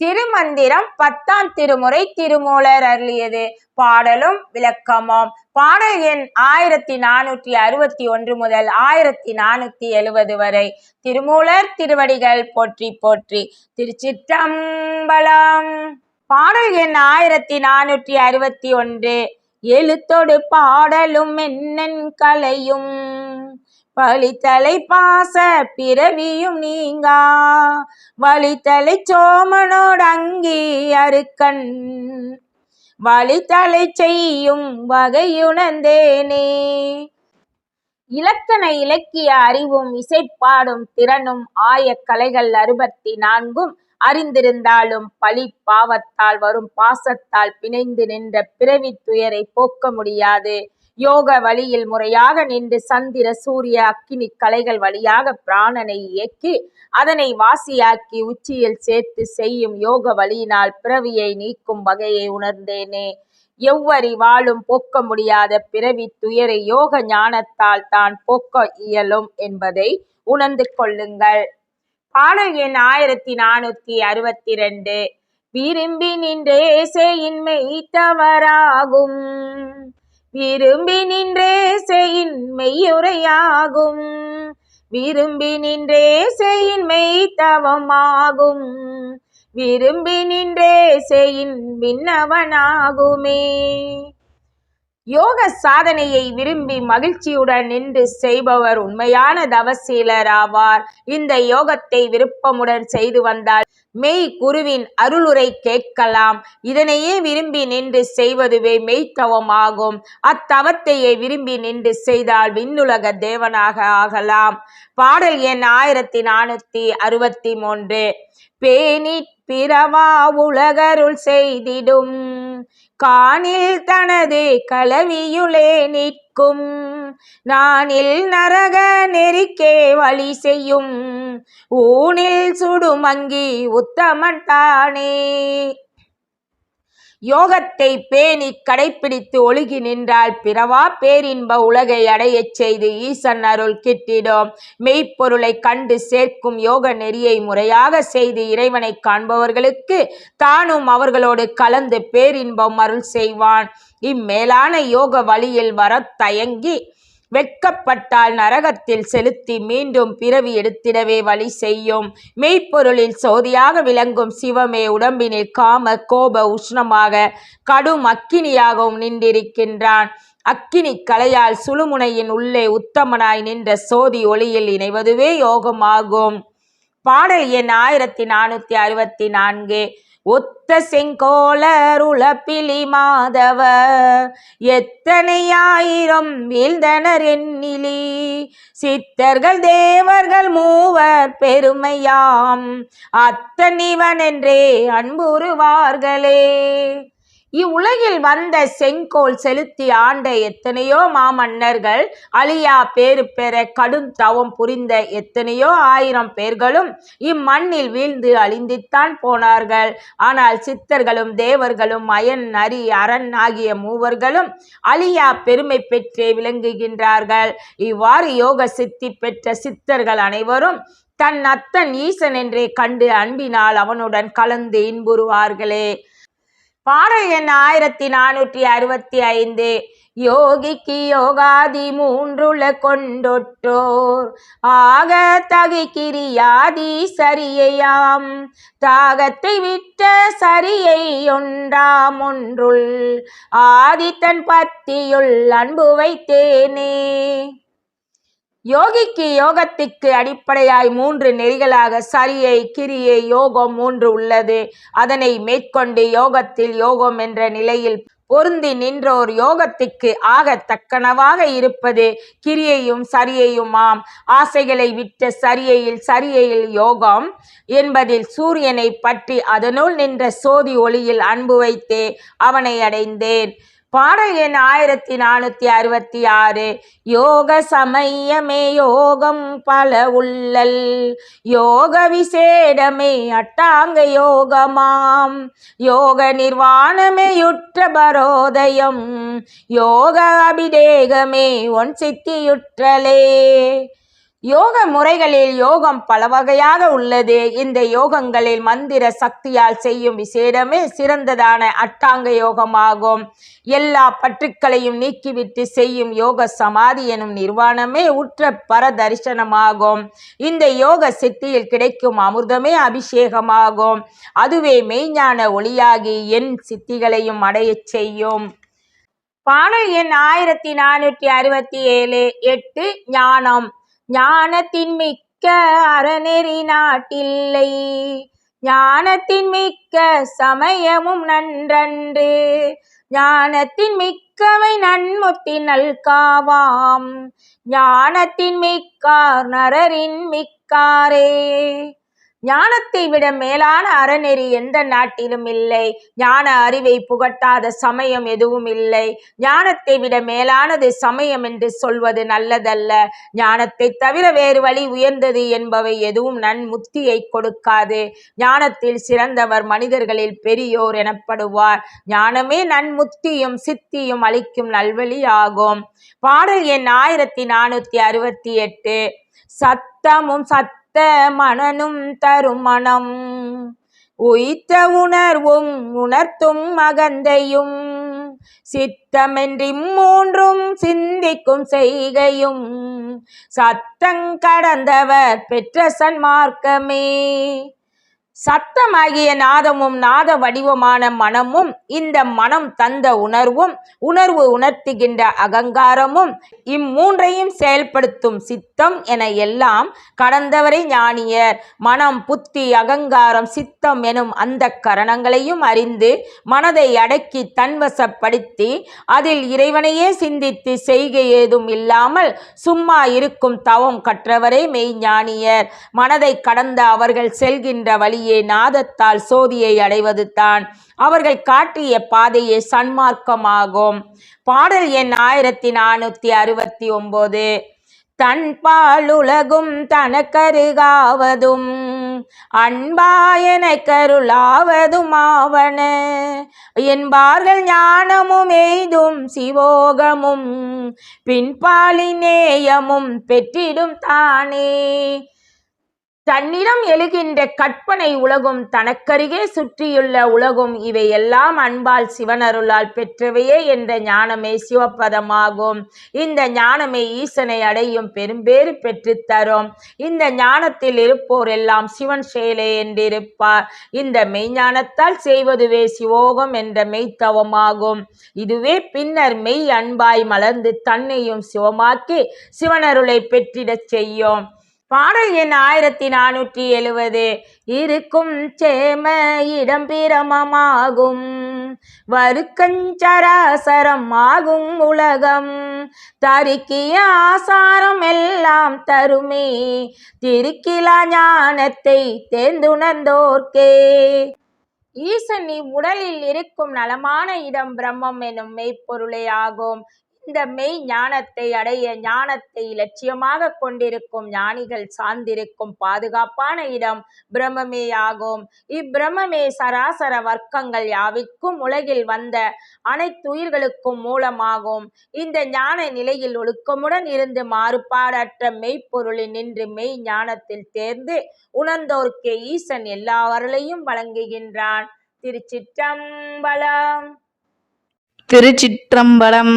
திருமந்திரம் பத்தாம் திருமுறை திருமூலர் அருளியது. பாடலும் விளக்கமும். பாடல் எண் ஆயிரத்தி நானூற்றி அறுபத்தி ஒன்று முதல் ஆயிரத்தி நானூத்தி எழுவது வரை. திருமூலர் திருவடிகள் போற்றி போற்றி. திருச்சிற்றம்பலம். பாடல் எண் ஆயிரத்தி நானூற்றி அறுபத்தி ஒன்று. எழுத்தொடு பாடலும் என்னென் கலையும். வழித்தலை பாச பிறவியும் நீங்கா. வழித்தலை சோமனோட அங்கி அருக்கண். வழித்தலை செய்யும் வகையுணர்ந்தேனே. இலக்கண இலக்கிய அறிவும் இசைப்பாடும் திறனும் ஆய கலைகள் அறுபத்தி நான்கும் அறிந்திருந்தாலும் பழி பாவத்தால் வரும் பாசத்தால் பிணைந்து நின்ற பிறவி துயரை போக்க முடியாது. யோக வழியில் முறையாக நின்று சந்திர சூரிய அக்கினி கலைகள் வழியாக பிராணனை இயக்கி அதனை வாசியாக்கி உச்சியில் சேர்த்து செய்யும் யோக வழியினால் பிறவியை நீக்கும் வகையை உணர்ந்தேனே. எவ்வரி வாழும் போக்க முடியாத பிறவி துயரை யோக ஞானத்தால் தான் போக்க இயலும் என்பதை உணர்ந்து கொள்ளுங்கள். பாடல் எண் ஆயிரத்தி நானூத்தி அறுபத்தி ரெண்டு விரும்பி நின்றே செய்யின்மை தவறாகும். விரும்பி நின்றே செய்யின் மெய்யுரையாகும் விரும்பி நின்றே செய்யின் மெய் தவமாகும் விரும்பி நின்றே செய்யின் விண்ணவனாகுமே. யோக சாதனையை விரும்பி மகிழ்ச்சியுடன் நின்று செய்பவர் உண்மையான தவசீலர் ஆவார் இந்த யோகத்தை விருப்பமுடன் செய்து வந்தால் மெய் குருவின் அருளுரை கேட்கலாம். இதனையே விரும்பி நின்று செய்வதுவே மெய்த்தவம் ஆகும். அத்தவத்தையே விரும்பி நின்று செய்தால் விண்ணுலக தேவனாக ஆகலாம். பாடல் எண் ஆயிரத்தி நானூத்தி அறுபத்தி மூன்று. பேணி பிறவா உலகருள் செய்திடும். காணில் தனது கலவியுளே நிற்கும். நானில் நரக நெறிக்கே வழி செய்யும். ஊனில் சுடுமங்கி உத்தமட்டானே யோகத்தை பேணி கடைப்பிடித்து ஒழுகி நின்றால் பிறவா? பேரின்ப உலகை அடையச் செய்து ஈசன் அருள் கிட்டிடும். மெய்ப்பொருளை கண்டு சேர்க்கும் யோக நெறியை முறையாக செய்து இறைவனை காண்பவர்களுக்கு தானும் அவர்களோடு கலந்து பேரின்பம் அருள் செய்வான். இம்மேலான யோக வழியில் வரத் தயங்கி வெட்கப்பட்டால் நரகத்தில் செலுத்தி மீண்டும் பிறவி எடுத்திடவே வழி செய்யும். மெய்ப்பொருளில் சோதியாக விளங்கும் சிவமே உடம்பினில் காம கோப உஷ்ணமாக கடும் அக்கினியாகவும் நின்றிருக்கின்றான். அக்கினி கலையால் சுழுமுனையின் உள்ளே உத்தமனாய் நின்ற சோதி ஒளியில் இணைவதுவே யோகமாகும். பாடல் எண் ஆயிரத்தி நானூத்தி அறுபத்தி நான்கு. ஒத்த செங்கோலர் உளப்பிலி மாதவ எத்தனையாயிரம் வீழ்ந்தனர் எண்ணிலி சித்தர்கள் தேவர்கள் மூவர் பெருமையாம். அத்தனிவன் என்றே அன்புறுவார்களே. இவ்வுலகில் வந்த செங்கோல் செலுத்தி ஆண்ட எத்தனையோ மாமன்னர்கள் அழியா பேறு பெற கடும் தவம் புரிந்த எத்தனையோ ஆயிரம் பேர்களும் இம்மண்ணில் வீழ்ந்து அழிந்துத்தான் போனார்கள். ஆனால் சித்தர்களும் தேவர்களும் அயன் நரி அரண் ஆகிய மூவர்களும் அழியா பெருமை பெற்றே விளங்குகின்றார்கள். இவ்வாறு யோக சித்தி பெற்ற சித்தர்கள் அனைவரும் தன் அத்தன் ஈசன் என்றே கண்டு அன்பினால் அவனுடன் கலந்து இன்புறுவார்களே. பாடல் எண் ஆயிரத்தி நானூற்றி அறுபத்தி ஐந்து. யோகிக்கு யோகாதி மூன்றுல கொண்டொட்டோர் ஆக தகிக்கிரியாதி சரியையாம். தாகத்தை விட்ட சரியை ஒன்றாம் ஒன்றுள். ஆதித்தன் பத்தியுள் அன்பு வைத்தேனே. யோகிக்கு யோகத்திற்கு அடிப்படையாய் மூன்று நெறிகளாக சரியை கிரியை யோகம் மூன்று உள்ளது. அதனை மேற்கொண்டு யோகத்தில் யோகம் என்ற நிலையில் பொருந்தி நின்றோர் யோகத்திற்கு ஆக தக்கனவாக இருப்பது கிரியையும் சரியையுமாம். ஆசைகளை விட்ட சரியையில் சரியையில் யோகம் என்பதில் சூரியனை பற்றி அதனுள் நின்ற சோதி ஒளியில் அன்பு வைத்தே அவனை அடைந்தேன். பாடல் எண் ஆயிரத்தி நானூத்தி அறுபத்தி ஆறு. யோக சமயமே யோகம் பல உள்ளல். யோக விசேடமே அட்டாங்க யோகமாம். யோக நிர்வாணமே யுற்ற பரோதயம். யோக அபிடேகமே ஒன் சித்தியுற்றலே. யோக முறைகளில் யோகம் பல வகையாக உள்ளது. இந்த யோகங்களில் மந்திர சக்தியால் செய்யும் விசேடமே சிறந்ததான அட்டாங்க யோகமாகும். எல்லா பற்றுக்களையும் நீக்கிவிட்டு செய்யும் யோக சமாதி எனும் நிர்வாணமே உற்ற பரதரிசனமாகும். இந்த யோக சித்தியில் கிடைக்கும் அமிர்தமே அபிஷேகமாகும். அதுவே மெய்ஞான ஒளியாகி என் சித்திகளையும் அடையச் செய்யும். பாடல் எண் ஆயிரத்தி நானூற்றி அறுபத்தி ஏழு. எட்டு ஞானம். ஞானத்தின் மிக்க அறநெறி நாட்டில்லை. ஞானத்தின் மிக்க சமயமும் நன்றன்று. ஞானத்தின் மிக்கவை நன்முத்தின் நல்காவாம். ஞானத்தின் மிக்கார் நரரின் மிக்காரே. ஞானத்தை விட மேலான அறநெறி எந்த நாட்டிலும் இல்லை. ஞான அறிவை புகட்டாத சமயம் எதுவும் இல்லை. ஞானத்தை விட மேலானது சமயம் என்று சொல்வது நல்லதல்ல. ஞானத்தை தவிர வேறு வழி உயர்ந்தது என்பவை எதுவும் நன்முத்தியை கொடுக்காது. ஞானத்தில் சிறந்தவர் மனிதர்களில் பெரியோர் எனப்படுவார். ஞானமே நன்முத்தியும் சித்தியும் அளிக்கும் நல்வழி ஆகும். பாடல் எண் ஆயிரத்தி நானூத்தி அறுபத்தி எட்டு. சத்தமும் சத் சத்த மனனும் தரும் மனம். உயித்த உணர்வும் உணர்த்தும் மகந்தையும் சித்தமென்றி மூன்றும் சிந்திக்கும் செய்கையும். சத்தங்கடந்தவர் பெற்ற சன்மார்க்கமே. சத்தமாகிய நாதமும் நாத வடிவமான மனமும் இந்த மனம் தந்த உணர்வும் உணர்வு உணர்த்துகின்ற அகங்காரமும் இம்மூன்றையும் செயல்படுத்தும் சித்தம் என எல்லாம் கடந்தவரை ஞானியர். மனம் புத்தி அகங்காரம் சித்தம் எனும் அந்த கரணங்களையும் அறிந்து மனதை அடக்கி தன்வசப்படுத்தி அதில் இறைவனையே சிந்தித்து செய்கை ஏதும் இல்லாமல் சும்மா இருக்கும் தவம் கற்றவரே மெய்ஞானியர் மனதை கடந்த அவர்கள் செல்கின்ற வழியே நாதத்தால் சோதியை அடைவது தான் அவர்கள் காட்டிய பாதையே சன்மார்க்கமாகும். பாடல் எண் ஆயிரத்தி நானூத்தி அறுபத்தி ஒன்பது தன் பாலுலகும் தனக்கருகாவதும் அன்பாயன கருளாவதும் ஆவன. என்பார்கள் ஞானமும் எய்தும் சிவோகமும் பின்பாலி நேயமும் பெற்றிடும் தானே. தன்னிடம் எழுகின்ற கற்பனை உலகும் தனக்கருகே சுற்றியுள்ள உலகும் இவை எல்லாம் அன்பால் சிவனருளால் பெற்றவையே என்ற ஞானமே சிவப்பதமாகும் இந்த ஞானமே ஈசனை அடையும் பெரும்பேறு பெற்றுத் தரும். இந்த ஞானத்தில் இருப்போர் எல்லாம் சிவன் செயலே என்றிருப்பார். இந்த மெய்ஞானத்தால் செய்வதுவே சிவோகம் என்ற மெய்த்தவமாகும். இதுவே பின்னர் மெய் அன்பாய் மலர்ந்து தன்னையும் சிவமாக்கி சிவனருளை பெற்றிடச் செய்யும். பாடல் எண் ஆயிரத்தி நானூற்றி எழுவது. இருக்கும் சேம இடம் பிரமமாகும். வருக்கஞ்சராசரம் ஆகும் உலகம். தருக்கிய ஆசாரம் எல்லாம் தருமே. திருக்கிலா ஞானத்தை தேர்ந்துணர்ந்தோர்க்கே. ஈசன் உடலில் இருக்கும் நலமான இடம் பிரம்மம் எனும் மெய்ப்பொருளே ஆகும். இந்த மெய் ஞானத்தை அடைய ஞானத்தை லட்சியமாக கொண்டிருக்கும் ஞானிகள் சார்ந்திருக்கும் பாதுகாப்பான இடம் பிரம்மமே ஆகும். இப்பிரமே சராசர வர்க்கங்கள் யாவிற்கும் உலகில் வந்த அனைத்து உயிர்களுக்கும் மூலமாகும். இந்த ஞான நிலையில் ஒழுக்கமுடன் இருந்து மாறுபாடற்ற மெய்ப்பொருளில் நின்று மெய் ஞானத்தில் தேர்ந்து உணர்ந்தோர்க்கே ஈசன் எல்லாவர்களையும் வழங்குகின்றான். திருச்சிற்றம்பலம். திருச்சிற்றம்பலம்.